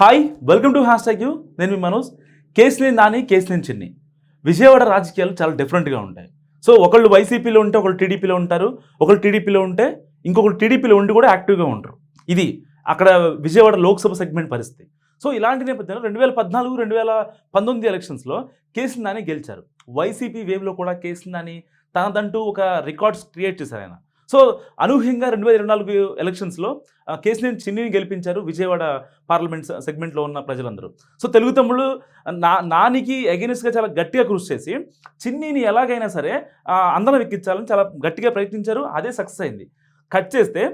Hi welcome to hashtag you నేను మీ మనోజ్. కేసులేని నాని కేసులేని చిన్ని. విజయవాడ రాజకీయాలు చాలా డిఫరెంట్గా ఉంటాయి. సో ఒకళ్ళు వైసీపీలో ఉంటే ఒకళ్ళు టీడీపీలో ఉంటారు. ఒకళ్ళు టీడీపీలో ఉంటే ఇంకొకరు టీడీపీలో ఉండి కూడా యాక్టివ్గా ఉంటారు. ఇది అక్కడ విజయవాడ లోక్సభ సెగ్మెంట్ పరిస్థితి. సో ఇలాంటి నేపథ్యంలో రెండు వేల పద్నాలుగు రెండు వేల పంతొమ్మిది ఎలక్షన్స్లో కేసులు నాని గెలిచారు. వైసీపీ వేవ్లో కూడా కేసులు నాని తనదంటూ ఒక రికార్డ్స్ క్రియేట్ చేశారు ఆయన. సో అనూహ్యంగా రెండు వేల ఇరవై నాలుగు ఎలక్షన్స్లో కేసీనేని కేసినేని చిన్నిని గెలిపించారు విజయవాడ పార్లమెంట్ సెగ్మెంట్లో ఉన్న ప్రజలందరూ. సో తెలుగు తమ్ముళ్ళు నా నానికి అగెనిస్ట్గా చాలా గట్టిగా కృషి చేసి చిన్నీని ఎలాగైనా సరే అందరం ఎక్కించాలని చాలా గట్టిగా ప్రయత్నించారు అదే సక్సెస్ అయింది. కట్ చేస్తే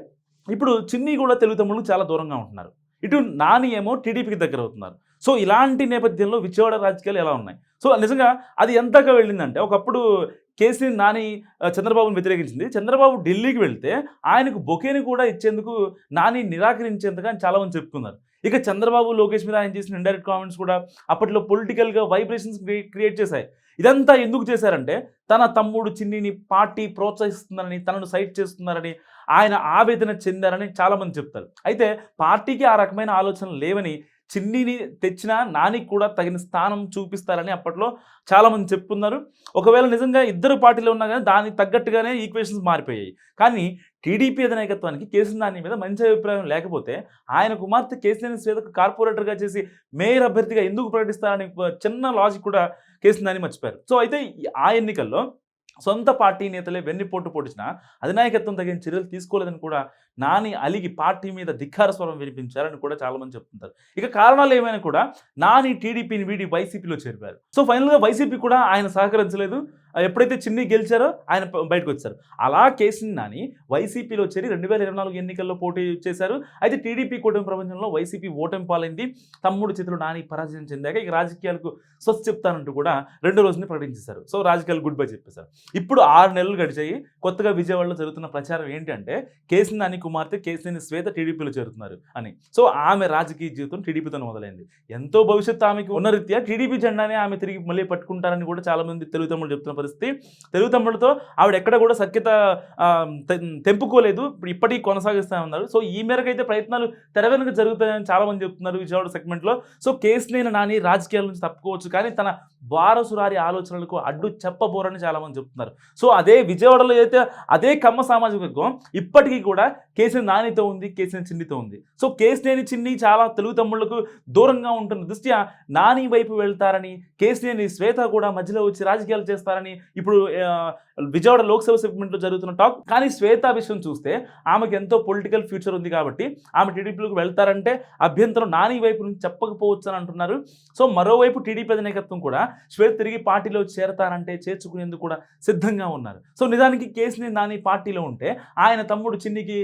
ఇప్పుడు చిన్ని కూడా తెలుగు తమ్ముళ్ళు చాలా దూరంగా ఉంటున్నారు. ఇటు నాని ఏమో టీడీపీకి దగ్గర అవుతున్నారు. సో ఇలాంటి నేపథ్యంలో విజయవాడ రాజకీయాలు ఎలా ఉన్నాయి? సో నిజంగా అది ఎంతగా వెళ్ళిందంటే ఒకప్పుడు కేసీ నాని చంద్రబాబును వ్యతిరేకించింది. చంద్రబాబు ఢిల్లీకి వెళ్తే ఆయనకు బొకేని కూడా ఇచ్చేందుకు నాని నిరాకరించేందుకు అని చాలామంది చెప్పుకున్నారు. ఇక చంద్రబాబు లోకేష్ మీద ఆయన చేసిన ఇండైరెక్ట్ కామెంట్స్ కూడా అప్పట్లో పొలిటికల్గా వైబ్రేషన్స్ క్రియేట్ చేశాయి. ఇదంతా ఎందుకు చేశారంటే తన తమ్ముడు చిన్నిని పార్టీ ప్రోత్సహిస్తుందని తనను సైట్ చేస్తున్నారని ఆయన ఆవేదన చెందారని చాలామంది చెప్తారు. అయితే పార్టీకి ఆ రకమైన ఆలోచనలు లేవని చిన్నిని తెచ్చిన నానికి కూడా తగిన స్థానం చూపిస్తారని అప్పట్లో చాలామంది చెప్పుకున్నారు. ఒకవేళ నిజంగా ఇద్దరు పార్టీలో ఉన్నా కానీ దానికి తగ్గట్టుగానే ఈక్వేషన్స్ మారిపోయాయి. కానీ టీడీపీ అధినాయకత్వానికి కేసీ నాని మీద మంచి అభిప్రాయం లేకపోతే ఆయన కుమార్తె కేసీనాని శ్వేతకు కార్పొరేటర్గా చేసి మేయర్ అభ్యర్థిగా ఎందుకు ప్రకటిస్తారని చిన్న లాజిక్ కూడా కేసీ నాని మర్చిపోయారు. సో అయితే ఆ ఎన్నికల్లో సొంత పార్టీ నేతలే వెన్నుపోటు పొడిచినా అధినాయకత్వం తగిన చర్యలు తీసుకోలేదని కూడా నాని అలిగి పార్టీ మీద ధిక్కార స్వరం వినిపించారని కూడా చాలామంది చెప్తుంటారు. ఇక కారణాలు ఏమైనా కూడా నాని టీడీపీని వీడి వైసీపీలో చేరిపారు. సో ఫైనల్గా వైసీపీ కూడా ఆయన సహకరించలేదు. ఎప్పుడైతే చిన్ని గెలిచారో ఆయన బయటకు వచ్చారు. అలా కేసుని నాని వైసీపీలో చేరి రెండు వేల ఇరవై నాలుగు ఎన్నికల్లో పోటీ చేశారు. అయితే టీడీపీ కూటమి ప్రపంచంలో వైసీపీ ఓటమి పాలైంది. తమ్ముడు చేతులు నాని పరాజయం చెందాక ఇక రాజకీయాలకు స్వస్తి చెప్తానంటూ కూడా రెండు రోజుని ప్రకటించేశారు. సో రాజకీయాలు గుడ్ బై చెప్పేశారు. ఇప్పుడు ఆరు నెలలు గడిచాయి. కొత్తగా విజయవాడలో జరుగుతున్న ప్రచారం ఏంటంటే కేసీ నాని కుమార్తె కేసీని శ్వేత టీడీపీలో చేరుతున్నారు అని. సో ఆమె రాజకీయ జీవితం టీడీపీతో మొదలైంది. ఎంతో భవిష్యత్తు ఆమెకు ఉన్న రీత్యా టీడీపీ జెండానే ఆమె తిరిగి మళ్ళీ పట్టుకుంటారని కూడా చాలామంది తెలుగు చెప్తున్న పరిస్థితి. తెలుగు తమ్ముళ్ళతో ఆవిడ ఎక్కడ కూడా సఖ్యత తెంపుకోలేదు. ఇప్పుడు ఇప్పటికీ కొనసాగిస్తూనే ఉన్నారు. సో ఈ మేరకు అయితే ప్రయత్నాలు తెర వెనుక జరుగుతాయని చాలామంది చెప్తున్నారు విజయవాడ సెగ్మెంట్లో. సో కేసులేని నాని రాజకీయాల నుంచి తప్పుకోవచ్చు కానీ తన వారసురారి ఆలోచనలకు అడ్డు చెప్పబోరని చాలామంది చెప్తున్నారు. సో అదే విజయవాడలో అయితే అదే కమ్మ సామాజిక వర్గం ఇప్పటికీ కూడా కేసు నానితో ఉంది కేసు చిన్నితో ఉంది. సో కేసీనేని చిన్ని చాలా తెలుగు తమ్ముళ్ళకు దూరంగా ఉంటున్న దృష్ట్యా నాని వైపు వెళ్తారని కేసీనేని శ్వేత కూడా మధ్యలో వచ్చి రాజకీయాలు చేస్తారని ఇప్పుడు ఆ, విజయవాడ లోక్సభ సెగ్మెంట్లో జరుగుతున్న టాక్ కానీ శ్వేత విషయం చూస్తే ఆమెకు ఎంతో పొలిటికల్ ఫ్యూచర్ ఉంది కాబట్టి ఆమె టీడీపీలోకి వెళ్తారంటే అభ్యంతరం నాని వైపు నుంచి చెప్పకపోవచ్చు అని అంటున్నారు. సో మరోవైపు టీడీపీ అధినాయకత్వం కూడా శ్వేత తిరిగి పార్టీలో చేరతారంటే చేర్చుకునేందుకు కూడా సిద్ధంగా ఉన్నారు. సో నిజానికి కేసుని నాని పార్టీలో ఉంటే ఆయన తమ్ముడు చిన్నికి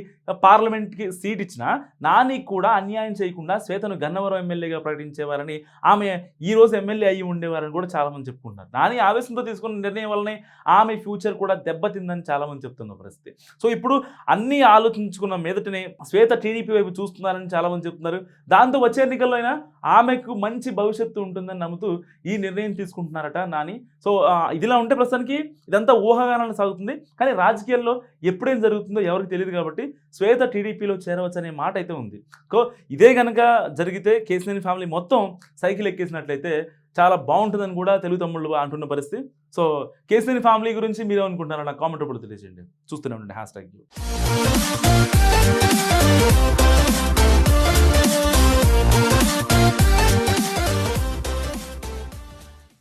పార్లమెంట్కి సీట్ ఇచ్చిన నాని కూడా అన్యాయం చేయకుండా శ్వేతను గన్నవరం ఎమ్మెల్యేగా ప్రకటించేవారని ఆమె ఈ రోజు ఎమ్మెల్యే అయ్యి ఉండేవారని కూడా చాలామంది చెప్పుకుంటారు నాని ఆవేశంతో తీసుకున్న నిర్ణయం వల్లనే ఆమె ఫ్యూచర్ కూడా దెబ్బతిందని చాలామంది చెప్తున్న పరిస్థితి. సో ఇప్పుడు అన్నీ ఆలోచించుకున్న మీదటనే శ్వేత టీడీపీ వైపు చూస్తున్నారని చాలామంది చెప్తున్నారు. దాంతో వచ్చే ఎన్నికల్లో అయినా ఆమెకు మంచి భవిష్యత్తు ఉంటుందని నమ్ముతూ ఈ నిర్ణయం తీసుకుంటున్నారట నాని. సో ఇదిలా ఉంటే ప్రస్తుతానికి ఇదంతా ఊహాగానాలు సాగుతుంది. కానీ రాజకీయాల్లో ఎప్పుడేం జరుగుతుందో ఎవరికి తెలియదు కాబట్టి శ్వేత టీడీపీలో చేరవచ్చనే మాట అయితే ఉంది. సో ఇదే కనుక జరిగితే కేసీఆర్ ఫ్యామిలీ మొత్తం సైకిల్ ఎక్కేసినట్లయితే చాలా బాగుంటుందని కూడా తెలుగు తమ్ముళ్ళు అంటున్న పరిస్థితి. సో కేసీఆర్ ఫ్యామిలీ గురించి మీరు అనుకుంటున్నారా నాకు కామెంట్ రూపంలో తెలియజేయండి. చూస్తూనే ఉండండి. Hash tag